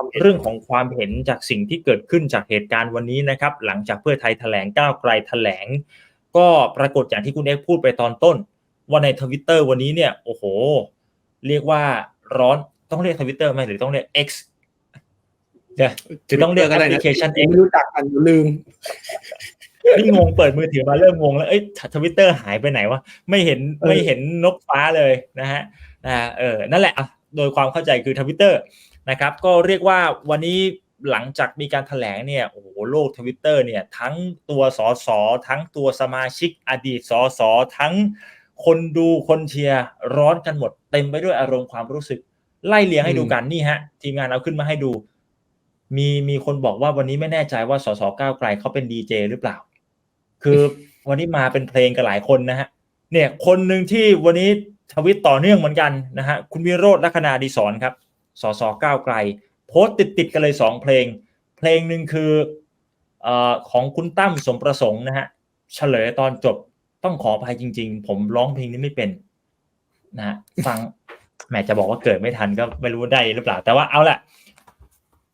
ความเห็นเรื่องของความเห็นจากสิ่งที่เกิดขึ้นจากเหตุการณ์วันนี้นะครับ หลังจากเพื่อไทยแถลงก้าวไกลแถลง ก็ปรากฏอย่างที่คุณเอ็กซ์พูดไปตอนต้น ว่าในทวิตเตอร์วันนี้เนี่ยโอ้โห เรียกว่าร้อนต้องเรียกทวิตเตอร์ไหมหรือต้องเรียก X เดี๋ยวหรือต้องเรียกแอปพลิเคชัน X ไม่รู้จักกันอยู่ลืมนี่งงเปิดมือถือมาเริ่มงงแล้วเอ้ยทวิตเตอร์หายไปไหนวะไม่เห็นเออไม่เห็นนกฟ้าเลยนะฮะนะฮะเออนั่นแหละอะโดยความเข้าใจคือทวิตเตอร์ นะครับก็เรียกว่าวันนี้หลังจากมีการแถลงเนี่ยโอ้โหโลกทวิตเตอร์เนี่ยทั้งตัวสสทั้งตัวสมาชิกอดีตสสทั้งคนดูคนเชียร์ร้อนกันหมด เต็มไปด้วยอารมณ์ความรู้สึก ไล่เลียงให้ดูกันนี่ฮะ ทีมงานเอาขึ้นมาให้ดู มีมีคนบอกว่าวันนี้ไม่แน่ใจว่าสสก้าวไกลเขาเป็นดีเจหรือเปล่า คือวันนี้มาเป็นเพลงกันหลายคนนะฮะเนี่ยคนหนึ่งที่วันนี้ทวิตต่อเนื่องเหมือนกันนะฮะคุณวิโรจน์ลัคนาดีสอนครับ สสก้าวไกล โพสต์ติดติดกันเลยสองเพลง เพลงหนึ่งคืออของคุณตั้มสมประสงค์นะฮะเฉลยตอนจบต้องขออภัยจริง ๆ ผมร้องเพลงนี้ไม่เป็นนะฮะฟังแหมจะบอกว่าเกิดไม่ทันก็ไม่รู้ได้หรือเปล่า แต่ว่าเอาละ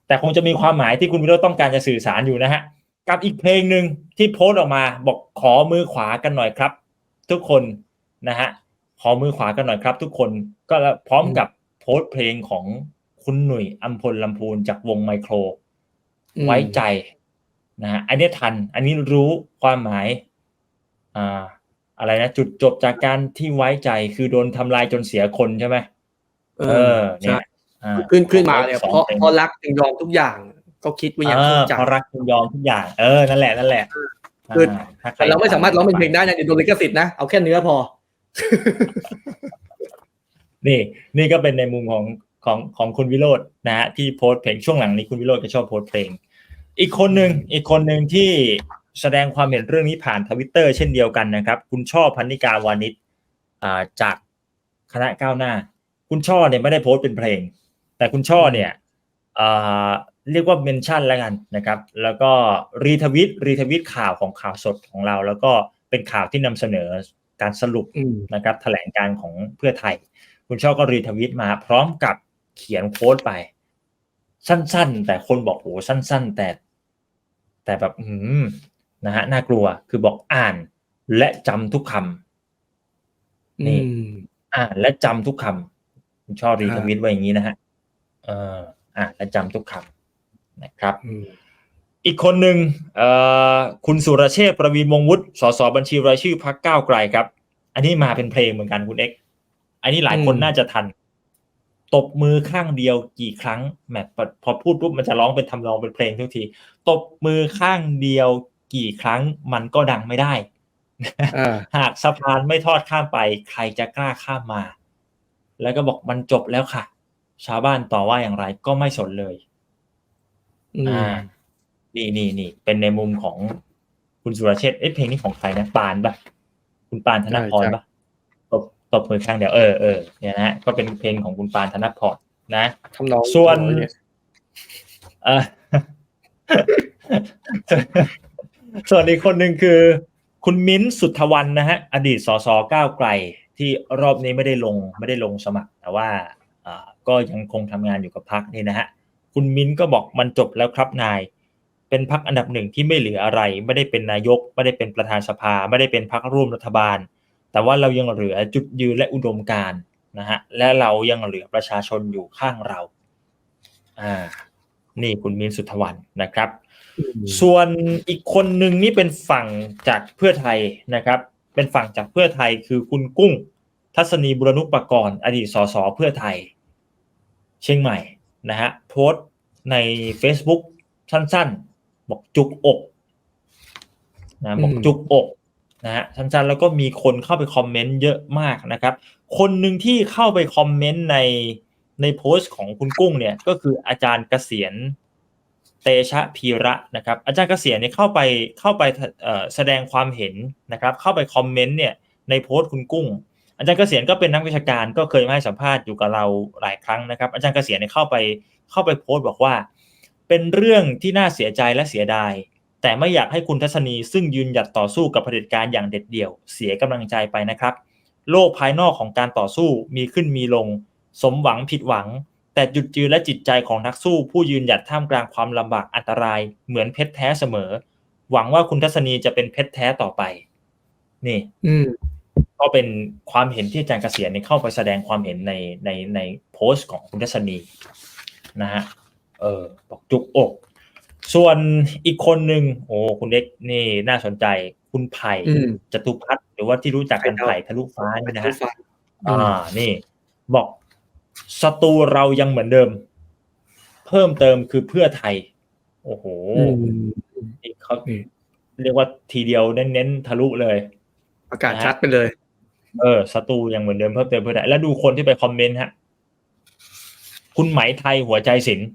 แต่คงจะมีความหมายที่คุณวิโรจน์ต้องการจะสื่อสารอยู่นะฮะกับอีกเพลงหนึ่งที่โพสต์ออกมาบอกขอมือขวากันหน่อยครับ ทุกคนนะฮะขอมือขวากันหน่อยครับ ทุกคนก็พร้อมกับโพสต์เพลงของ คุณหนุ่ยอัมพลลำพูนจากวงไมโครอืมไว้ใจนะฮะอันนี้ทัน อันนี้รู้ความหมายอ่าอะไรนะ จุดจบจากการที่ไว้ใจคือโดนทำลายจนเสียคนใช่ไหมเอเอออเนี่ใช่ยอ่าขึ้นขึ้นมาเนี่ยสองเพราะเพลงเพราะรักจึงยอมทุกอย่าง ก็คิดว่ายังเอเข้าอใจเพราะรักคุณยอมทุกอย่างเออนั่นแหละนั่นแหละคือาถ้ใคแต่เราไม่สามารถร้องเป็นเพลงได้นะเดี๋ยวโดนลิขสิทธิ์นะเอาแค่เนื้อพอ นี่ นี่ก็เป็นในมุมของ ของของคุณวิโรจน์นะฮะที่โพสต์เพลงช่วงหลังนี้คุณวิโรจน์ก็ชอบโพสต์เพลง อีกคนหนึ่งอีกคนหนึ่งที่แสดงความเห็นเรื่องนี้ผ่านทวิตเตอร์เช่นเดียวกันนะครับ คุณช่อพันนิกาวานิชอ่าจากคณะก้าวหน้า คุณช่อเนี่ยไม่ได้โพสต์เป็นเพลง แต่คุณช่อเนี่ยอ่าเรียกว่าเมนชั่นแล้วกันนะครับ แล้วก็รีทวิตรีทวิตข่าวของข่าวสดของเรา แล้วก็เป็นข่าวที่นำเสนอการสรุปอืมนะครับ แถลงการของเพื่อไทย คุณช่อก็รีทวิตมาพร้อมกับ เขียนโค้ดไป สั้น ๆ แต่คนบอกโอ้สั้น ๆ แต่ แต่แบบอืมนะฮะน่ากลัวคือบอกอ่านและจำทุกคำนี่อืมอ่านและจำทุกคำคุณช่อรีคทรับวิตไว้อย่างนี้นะฮะเอ่ออ่านและจำทุกคำนะครับอืมอีกคนหนึ่งเอ่อคุณสุรเชษฐ์ประวีนวงศ์วุฒิสสบัญชีรายชื่อพักก้าวไกลครับ อันนี้มาเป็นเพลงเหมือนกันคุณเอ็กซ์อันนี้หลายคนอืมน่าจะทัน ตบมือข้างเดียวกี่ครั้งแหมพอพอพูดปุ๊บมันจะร้องเป็นทำนองเป็นเพลงทุกที ตบมือข้างเดียวกี่ครั้งมันก็ดังไม่ได้อ่าหากสะพานไม่ทอดข้ามไป ใครจะกล้าข้ามมา แล้วก็บอกมันจบแล้วค่ะ ชาวบ้านต่อว่าอย่างไรก็ไม่สนเลยอืมอ่านี่นี่นี่เป็นในมุมของคุณสุรเชษฐ์เอ้ยเพลงนี้ของใครนะปานปะคุณปานธนพรปะ ตบตบมือข้างเดียวเออเออเนี่ยนะฮะก็เป็นเพลงของคุณปานธนพรนะทำนองส่วนทำองเยเออส่วนอีกคนหนึ่งคือ คุณมิ้นท์สุทธวันนะฮะ อดีตสสก้าวไกล ที่รอบนี้ไม่ได้ลงไม่ได้ลงสมัคร แต่ว่าอ่าก็ยังคงทำงานอยู่กับพักนี่นะฮะ คุณมิ้นท์ก็บอกมันจบแล้วครับนาย เป็นพักอันดับหนึ่งที่ไม่เหลืออะไร ไม่ได้เป็นนายก ไม่ได้เป็นประธานสภา ไม่ได้เป็นพักร่วมรัฐบาล แต่ว่าเรายังเหลือจุดยืนและอุดมการณ์นะฮะและเรายังเหลือประชาชนอยู่ข้างเราอ่านี่คุณมิ้นท์สุทธวันนะครับอืมส่วนอีกคนหนึ่งนี่เป็นฝั่งจากเพื่อไทยนะครับ เป็นฝั่งจากเพื่อไทยคือคุณกุ้ง ทัศนีบุรณุปกรณ์อดีตสสเพื่อไทย เชียงใหม่นะฮะโพสต์ใน Facebook สั้นๆ บอกจุกอกนะบอกอืมจุกอก นะฮะสั้นๆแล้วก็มีคนเข้าไปคอมเมนต์เยอะมากนะครับ คนหนึ่งที่เข้าไปคอมเมนต์ในในโพสต์ของคุณกุ้งเนี่ยก็คืออาจารย์เกษียณเตชะพีระนะครับ อาจารย์เกษียณเนี่ยเข้าไปเข้าไปแสดงความเห็นนะครับ เข้าไปคอมเมนต์เนี่ยในโพสต์คุณกุ้ง อาจารย์เกษียณก็เป็นนักวิชาการก็เคยมาให้สัมภาษณ์อยู่กับเราหลายครั้งนะครับ อาจารย์เกษียณเนี่ยเข้าไปเข้าไปโพสต์บอกว่า เป็นเรื่องที่น่าเสียใจและเสียดาย แต่ไม่อยากให้คุณทัศนีซึ่งยืนหยัดต่อสู้กับเผด็จการอย่างเด็ดเดี่ยว เสียกำลังใจไปนะครับ โลกภายนอกของการต่อสู้มีขึ้นมีลง สมหวังผิดหวัง แต่จุดยืนและจิตใจของนักสู้ ผู้ยืนหยัดท่ามกลางความลำบากอันตราย เหมือนเพชรแท้เสมอ หวังว่าคุณทัศนีจะเป็นเพชรแท้ต่อไป นี่ อืมก็เป็นความเห็นที่อาจารย์เกษียณเนี่ยเข้าไปแสดงความเห็นในในในโพสต์ของคุณทัศนีนะฮะเออบอกจุกอก ส่วนอีกคนหนึ่งโอ้คุณเล็กนี่น่าสนใจ คุณไผ่อืมจตุพัฒน์หรือว่าที่รู้จักกันไผ่ไผ่ทะลุฟ้านี่นะทุฮะกฝ่ายอ่า นี่ บอกศัตรูเรายังเหมือนเดิม เพิ่มเติมคือเพื่อไทย โอ้โหอืมนี่เขานี่เรียกว่าทีเดียวเน้นๆทะลุเลย ประกาศชัดไปเลย เออศัตรูยังเหมือนเดิมเพิ่มเติมเพื่อไทยแล้วดูคนที่ไปคอมเมนต์ฮะ คุณไหมไทยหัวใจศิลป์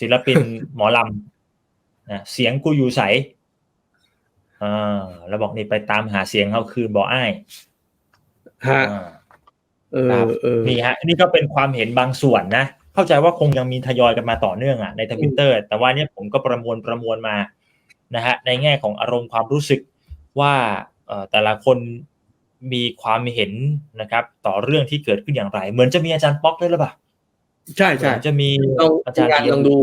ศิลปินหมอลำ นะเสียงกูอยู่ใสอ่าแล้วบอกนี่ไปตามหาเสียงเขาคืนบอกอ้ายฮะอ่าเอครัอบเออนี่ฮะ นี่ก็เป็นความเห็นบางส่วนนะ เข้าใจว่าคงยังมีทยอยกันมาต่อเนื่องอะในทวิตเตอร์ แต่ว่าเนี่ยผมก็ประมวลประมวลมานะฮะในแง่ของอารมณ์ความรู้สึกว่าเอ่อแต่ละคนมีความเห็นนะครับ ต่อเรื่องที่เกิดขึ้นอย่างไร เหมือนจะมีอาจารย์ป๊อกด้วยหรือเปล่า ใช่ใช่เหมือนจะมีเราอาจารย์งานลองดู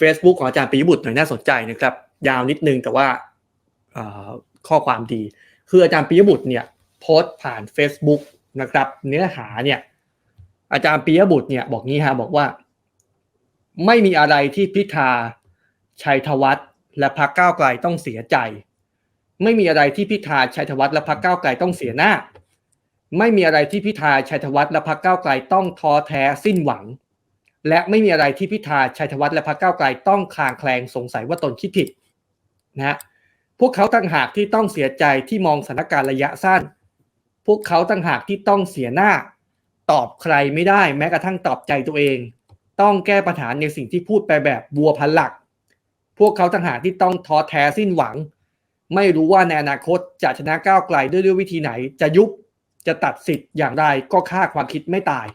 Facebook ของอาจารย์ปิยบุตรหน่อยน่าสนใจนะครับ ยาวนิดนึงแต่ว่าข้อความดี คืออาจารย์ปิยบุตรเนี่ยโพสต์ผ่าน Facebook นะครับ เนื้อหาเนี่ยอาจารย์ปิยบุตรเนี่ยบอกงี้ฮะบอกว่า ไม่มีอะไรที่พิธาชัยธวัฒน์และพรรคก้าวไกลต้องเสียใจ ไม่มีอะไรที่พิธาชัยธวัฒน์และพรรคก้าวไกลต้องเสียหน้า ไม่มีอะไรที่พิธาชัยธวัฒน์และพรรคก้าวไกลต้องท้อแท้สิ้นหวัง และไม่มีอะไรที่พิธาชัยธวัฒน์และพรรคก้าวไกลต้องคลางแคลงสงสัยว่าตนคิดผิดนะฮะพวกเขาต่างหากที่ต้องเสียใจที่มองสถานการณ์ระยะสั้น พวกเขาต่างหากที่ต้องเสียหน้า ตอบใครไม่ได้แม้กระทั่งตอบใจตัวเอง ต้องแก้ปัญหาในสิ่งที่พูดไปแบบบัวพันหลัก พวกเขาต่างหากที่ต้องท้อแท้สิ้นหวัง ไม่รู้ว่าในอนาคตจะชนะก้าวไกลด้วยด้วยวิธีไหน จะยุบจะตัดสิทธิ์อย่างไรก็ฆ่าความคิดไม่ตาย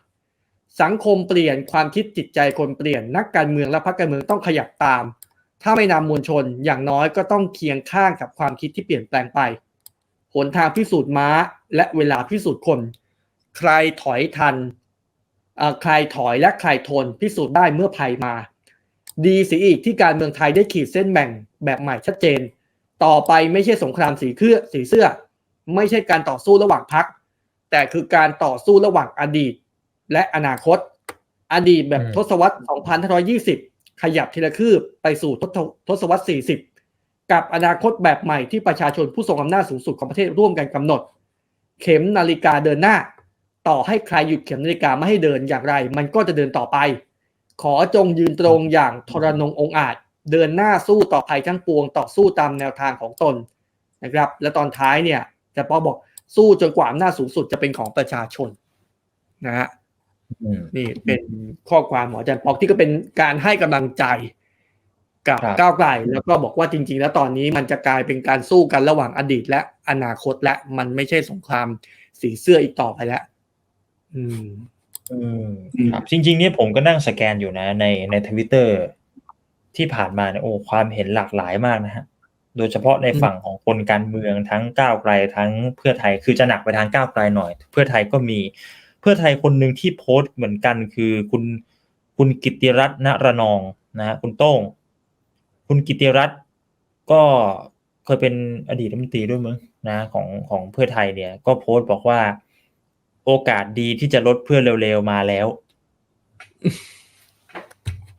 สังคมเปลี่ยนความคิดจิตใจคนเปลี่ยนนักการเมืองและพรรคการเมืองต้องขยับตาม ถ้าไม่นำมวลชนอย่างน้อยก็ต้องเคียงข้างกับความคิดที่เปลี่ยนแปลงไปหนทางพิสูจน์ม้า และเวลาพิสูจน์คน ใครถอยทันอ่อใครถอยและใครทนพิสูจน์ได้เมื่อภัยมา ดีสีอีกที่การเมืองไทยได้ขีดเส้นแบ่งแบบใหม่ชัดเจน ต่อไปไม่ใช่สงครามสีเครือสีเสื้อ ไม่ใช่การต่อสู้ระหว่างพรรคแต่คือการต่อสู้ระหว่างอดีต และอนาคต อดีตแบบอืมทศวรรษ 2520 ขยับทีละคืบไปสู่ทศทศวรรษ 40 กับอนาคตแบบใหม่ที่ประชาชนผู้ทรงอำนาจสูงสุดของประเทศร่วมกันกำหนด เข็มนาฬิกาเดินหน้า ต่อให้ใครหยุดเข็มนาฬิกาไม่ให้เดินอย่างไร มันก็จะเดินต่อไป ขอจงยืนตรงอย่างทรนงองค์อาจ เดินหน้าสู้ต่อภัยทั้งปวงต่อสู้ตามแนวทางของตนนะครับ และตอนท้ายเนี่ยจะปอบอกสู้จนกว่าอำนาจสูงสุดจะเป็นของประชาชนนะฮะอืม นี่เป็นข้อความของอาจารย์ปอกที่ก็เป็นการให้กำลังใจกับครับก้าวไกลแล้วก็บอกว่าจริง ๆ แล้วตอนนี้มันจะกลายเป็นการสู้กันระหว่างอดีต และอนาคตและมันไม่ใช่สงครามสีเสื้ออีกต่อไปแล้วอืมอืมอืมครับจริง ๆ เนี่ยผมก็นั่งสแกนอยู่นะ ในในทวิตเตอร์ที่ผ่านมาเนี่ยโอ้ความเห็นหลากหลายมากนะฮะโดยเฉพาะในฝั่งของคนการเมืองทั้งก้าวไกลทั้งเพื่อไทยคือจะหนักไปทางก้าวไกลหน่อย เพื่อไทยก็มีเพื่อไทยคนหนึ่งที่โพสต์เหมือนกันคือคุณคุณกิติรัตน์ณระนองนะฮะคุณโต้ง คุณกิติรัตน์ก็เคยเป็นอดีตรัฐมนตรีด้วยมั้งนะของของเพื่อไทยเนี่ย ก็โพสต์บอกว่า โอกาสดีที่จะลดเพื่อเร็วๆมาแล้ว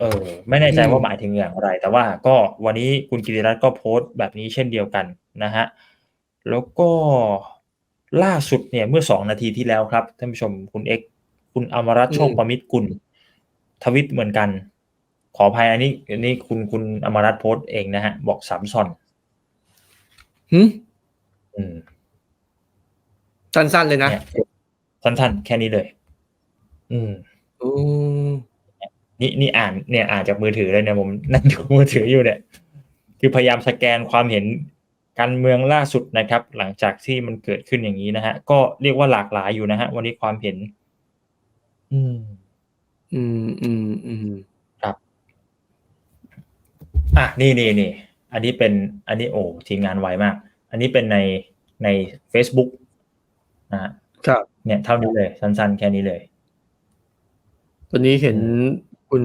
เออ ไม่แน่ใจว่าหมายถึงอย่างไร แต่ว่าก็วันนี้คุณกิติรัตน์ก็โพสต์แบบนี้เช่นเดียวกันนะฮะแล้วก็ ล่าสุดเนี่ยเมื่อสองนาทีที่แล้วครับท่านผู้ชมคุณเอ็กซ์คุณอมรัตน์โชคประมิตรกุลทวิตเหมือนกัน ขออภัยอันนี้อันนี้คุณคุณอมรัตน์โพสต์เองนะฮะ บอกสามซอนหึอืมสั้นๆเลยนะเนี่ยสั้นๆแค่นี้เลย อืมโอ้นี่นี่อ่านเนี่ยอ่านจากมือถือเลยเนี่ยผมนั่งดูมือถืออยู่เนี่ย คือพยายามสแกนความเห็น การเมืองล่าสุดนะครับ หลังจากที่มันเกิดขึ้นอย่างนี้นะฮะ ก็เรียกว่าหลากหลายอยู่นะฮะ วันนี้ความเห็น อืม อืมอืมอืมอะนี่นี่นี่อันนี้เป็นอันนี้โอ้ทีมงานไวมาก อันนี้เป็นในใน Facebook นะฮะครับ เนี่ยเท่านี้เลย สั้นๆ แค่นี้เลยตอนนี้เห็นคุณ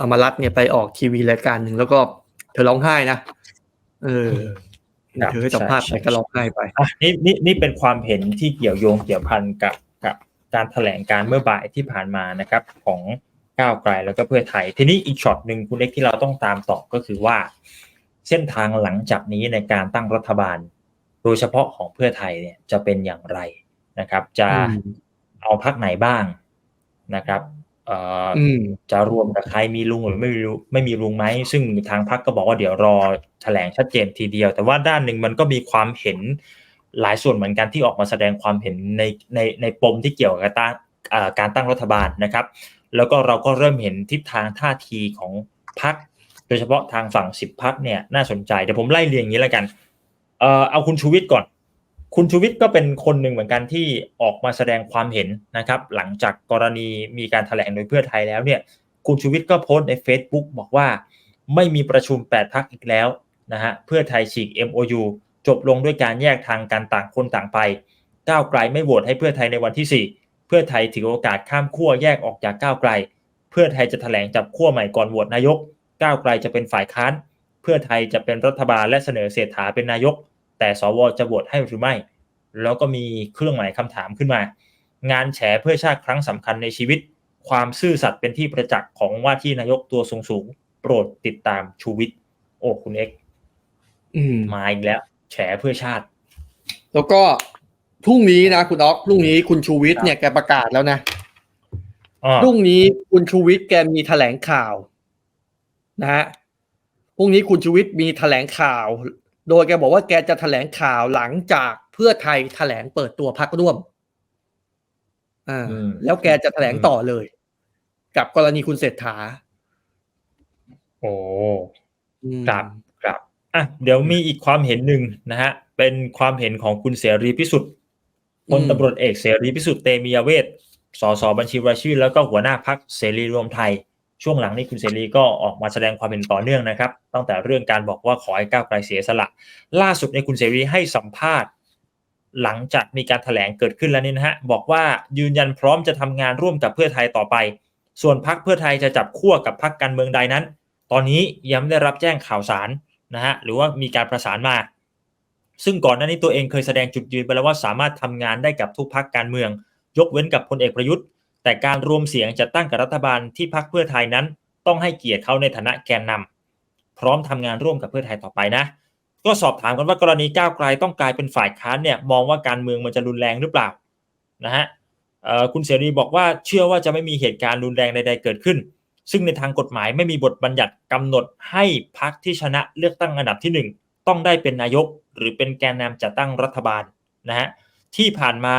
อมรัตน์เนี่ยไปออกทีวีรายการหนึ่งแล้วก็เธอร้องไห้นะเออ เห็นเธอให้สัมภาษณ์ไปก็ร้องไห้ไปอะนี่นี่นี่เป็นความเห็นที่เกี่ยวโยงเกี่ยวพันกับกับการแถลงการเมื่อบ่ายที่ผ่านมานะครับของก้าวไกลแล้วก็เพื่อไทย ทีนี้อีกช็อตหนึ่งคุณเล็กที่เราต้องตามต่อก็คือว่า เส้นทางหลังจากนี้ในการตั้งรัฐบาล โดยเฉพาะของเพื่อไทยเนี่ยจะเป็นอย่างไรนะครับ จะอืมเอาพักไหนบ้างนะครับเอ่อออืม จะรวมกับใครมีลุงหรือไม่มีลุงไม่มีลุงไหมซึ่งทางพักก็บอกว่าเดี๋ยวรอแถลงชัดเจนทีเดียว แต่ว่าด้านหนึ่งมันก็มีความเห็นหลายส่วนเหมือนกันที่ออกมาแสดงความเห็นในในในปมที่เกี่ยวกับตั้งเอ่อการตั้งรัฐบาลนะครับ แล้วก็เราก็เริ่มเห็นทิศทางท่าทีของพักโดยเฉพาะทางฝั่งสิบพักเนี่ยน่าสนใจเดี๋ยวผมไล่เรียงอย่างนี้แล้วกัน เอ่อเอาคุณชูวิทย์ก่อน คุณชูวิทย์ก็เป็นคนหนึ่งเหมือนกันที่ออกมาแสดงความเห็นนะครับ หลังจากกรณีมีการแถลงโดยเพื่อไทยแล้วเนี่ย คุณชูวิทย์ก็โพสต์ใน Facebook บอกว่า ไม่มีประชุม 8 พักอีกแล้วนะฮะเพื่อไทยฉีก MOU จบลงด้วยการแยกทางการต่างคนต่างไปก้าวไกลไม่โหวตให้เพื่อไทยในวันที่ 4 เพื่อไทยถือโอกาสข้ามขั้วแยกออกจากก้าวไกล เพื่อไทยจะแถลงจับขั้วใหม่ก่อนโหวตนายก ก้าวไกลจะเป็นฝ่ายค้าน เพื่อไทยจะเป็นรัฐบาลและเสนอเศรษฐาเป็นนายก แต่สวจะโหวตให้หรือไม่ แล้วก็มีเครื่องหมายคำถามขึ้นมา งานแฉเพื่อชาติครั้งสำคัญในชีวิต ความซื่อสัตย์เป็นที่ประจักษ์ของว่าที่นายกตัวสูงสูงๆโปรดติดตามชูวิทย์โอ้คุณเอ็กซ์อืมมาอีกแล้ว แฉเพื่อชาติ แล้วก็พรุ่งนี้นะคุณอ๊อกพรุ่งนี้คุณชูวิทย์เนี่ยแกประกาศแล้วนะอ่าพรุ่งนี้คุณชูวิทย์แกมีแถลงข่าว นะฮะพรุ่งนี้คุณชูวิทย์มีแถลงข่าว โดยแกบอกว่าแกจะแถลงข่าวหลังจากเพื่อไทยแถลงเปิดตัวพักร่วม อ่าอืมแล้วแกจะแถลงต่อเลย กับกรณีคุณเศรษฐา โอ้อืมครับครับอะเดี๋ยวมีอีกความเห็นหนึ่งนะฮะ เป็นความเห็นของคุณเสรีพิสุทธิ์พลตำรวจเอกเสรีพิสุทธิ์เตมียเวทสสบัญชีรายชื่อ แล้วก็หัวหน้าพักเสรีรวมไทย ช่วงหลังนี้คุณเสรีก็ออกมาแสดงความเห็นต่อเนื่องนะครับ ตั้งแต่เรื่องการบอกว่าขอให้ก้าวไกลเสียสละ ล่าสุดในคุณเสรีให้สัมภาษณ์ หลังจากมีการแถลงเกิดขึ้นแล้วนี่นะฮะบอกว่ายืนยันพร้อมจะทำงานร่วมกับเพื่อไทยต่อไป ส่วนพักเพื่อไทยจะจับขั้วกับพักการเมืองใดนั้น ตอนนี้ยังไม่ได้รับแจ้งข่าวสารนะฮะหรือว่ามีการประสานมา ซึ่งก่อนหน้านี้ตัวเองเคยแสดงจุดยืนไปแล้วว่าสามารถทำงานได้กับทุกพักการเมือง ยกเว้นกับพลเอกประยุทธ์ แต่การรวมเสียงจัดตั้งกับรัฐบาลที่พักเพื่อไทยนั้น ต้องให้เกียรติเขาในฐานะแกนนำพร้อมทำงานร่วมกับเพื่อไทยต่อไปนะ ก็สอบถามกันว่ากรณีก้าวไกลต้องกลายเป็นฝ่ายค้านเนี่ยมองว่าการเมืองมันจะรุนแรงหรือเปล่านะฮะคุณเสรีบอกว่าเชื่อว่าจะไม่มีเหตุการณ์รุนแรงใดๆเกิดขึ้น ซึ่งในทางกฎหมายไม่มีบทบัญญัติกำหนดให้พักที่ชนะเลือกตั้งอันดับที่หนึ่งต้องได้เป็นนายก หรือเป็นแกนนำจัดตั้งรัฐบาลนะฮะที่ผ่านมา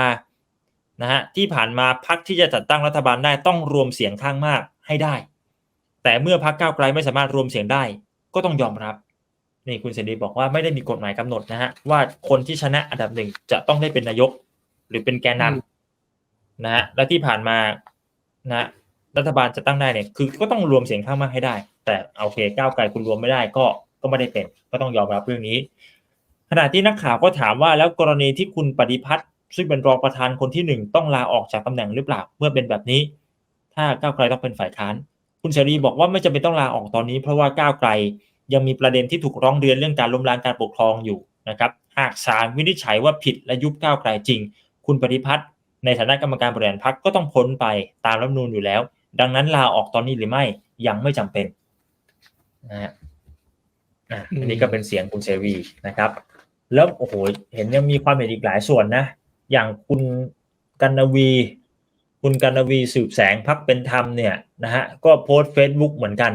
นะฮะที่ผ่านมาพักที่จะจัดตั้งรัฐบาลได้ต้องรวมเสียงข้างมากให้ได้ แต่เมื่อพักก้าวไกลไม่สามารถรวมเสียงได้ ก็ต้องยอมรับนี่คุณเสรีบอกว่าไม่ได้มีกฎหมายกำหนดนะฮะว่าคนที่ชนะอันดับหนึ่งจะต้องได้เป็นนายก หรือเป็นแกนนำนะฮะและที่ผ่านมานะรัฐบาลจะตั้งได้เนี่ยคือก็ต้องรวมเสียงข้างมากให้ได้ แต่โอเคก้าวไกลคุณรวมไม่ได้ก็ก็ไม่ได้เป็น ก็ต้องยอมรับเรื่องนี้ขณะที่นักข่าวก็ถามว่าแล้วกรณีที่คุณปฏิพัฒน์ ซึ่งเป็นรองประธานคนที่หนึ่งต้องลาออกจากตำแหน่งหรือเปล่าเมื่อเป็นแบบนี้ ถ้าก้าวไกลต้องเป็นฝ่ายค้าน คุณเสรีบอกว่าไม่จำเป็นต้องลาออกตอนนี้ เพราะว่าก้าวไกลยังมีประเด็นที่ถูกร้องเรียนเรื่องการล้มล้างการปกครองอยู่นะครับหากศาลวินิจฉัยว่าผิดและยุบก้าวไกลจริง คุณปฏิพัฒน์ในฐานะกรรมการบริหารพรรคก็ต้องพ้นไปตามรัฐมนูญอยู่แล้ว ดังนั้นลาออกตอนนี้หรือไม่ยังไม่จำเป็นนะฮะอะอันนี้ก็เป็นเสียงคุณเสรีนะครับ แล้วโอ้โหเห็นยังมีความเห็นอีกหลายส่วนนะ อย่างคุณกันนวี คุณกันนวีสืบแสงพักเป็นธรรมเนี่ยนะฮะก็โพสต์เฟซบุ๊กเหมือนกัน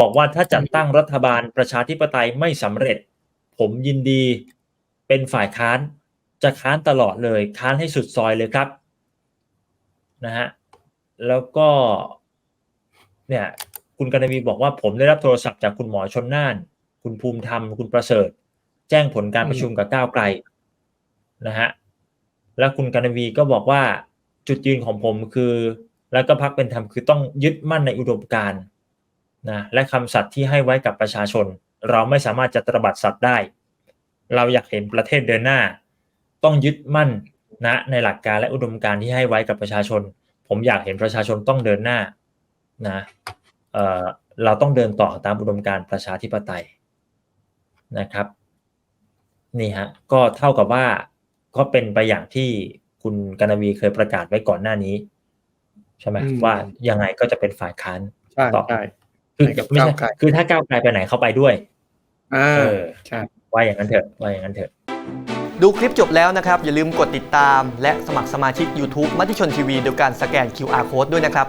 บอกว่าถ้าจัดตั้งรัฐบาลประชาธิปไตยไม่สำเร็จ ผมยินดีเป็นฝ่ายค้านจะค้านตลอดเลยค้านให้สุดซอยเลยครับนะฮะแล้วก็เนี่ยคุณกันวีบอกว่าผมได้รับโทรศัพท์จากคุณหมอชนน่าน คุณภูมิธรรม คุณประเสริฐ แจ้งผลการประชุมกับก้าวไกลนะฮะ แล้วคุณกันวีก็บอกว่าจุดยืนของผมคือ แล้วก็พักเป็นธรรมคือต้องยึดมั่นในอุดมการณ์นะและคำสัตย์ที่ให้ไว้กับประชาชน เราไม่สามารถจะตระบัดสัตว์ได้ เราอยากเห็นประเทศเดินหน้า ต้องยึดมั่นนะในหลักการและอุดมการณ์ที่ให้ไว้กับประชาชน ผมอยากเห็นประชาชนต้องเดินหน้านะเออเราต้องเดินต่อตามอุดมการณ์ประชาธิปไตยนะครับนี่ฮะก็เท่ากับว่า ก็เป็นไปอย่างที่คุณกนวีเคยประกาศไว้ก่อนหน้านี้ ใช่ไหมอืมว่ายังไงก็จะเป็นฝ่ายค้านใช่ต่อใช่คือไหนกับไม่ใช่ก้าวไกลคือถ้าก้าวไกลไปไหนเข้าไปด้วยอ่าเออใช่ว่าอย่างนั้นเถอะว่าอย่างนั้นเถอะ ดูคลิปจบแล้วนะครับ อย่าลืมกดติดตาม และสมัครสมาชิก YouTube มติชนทีวีโดยการสแกน QR Code ด้วยนะครับ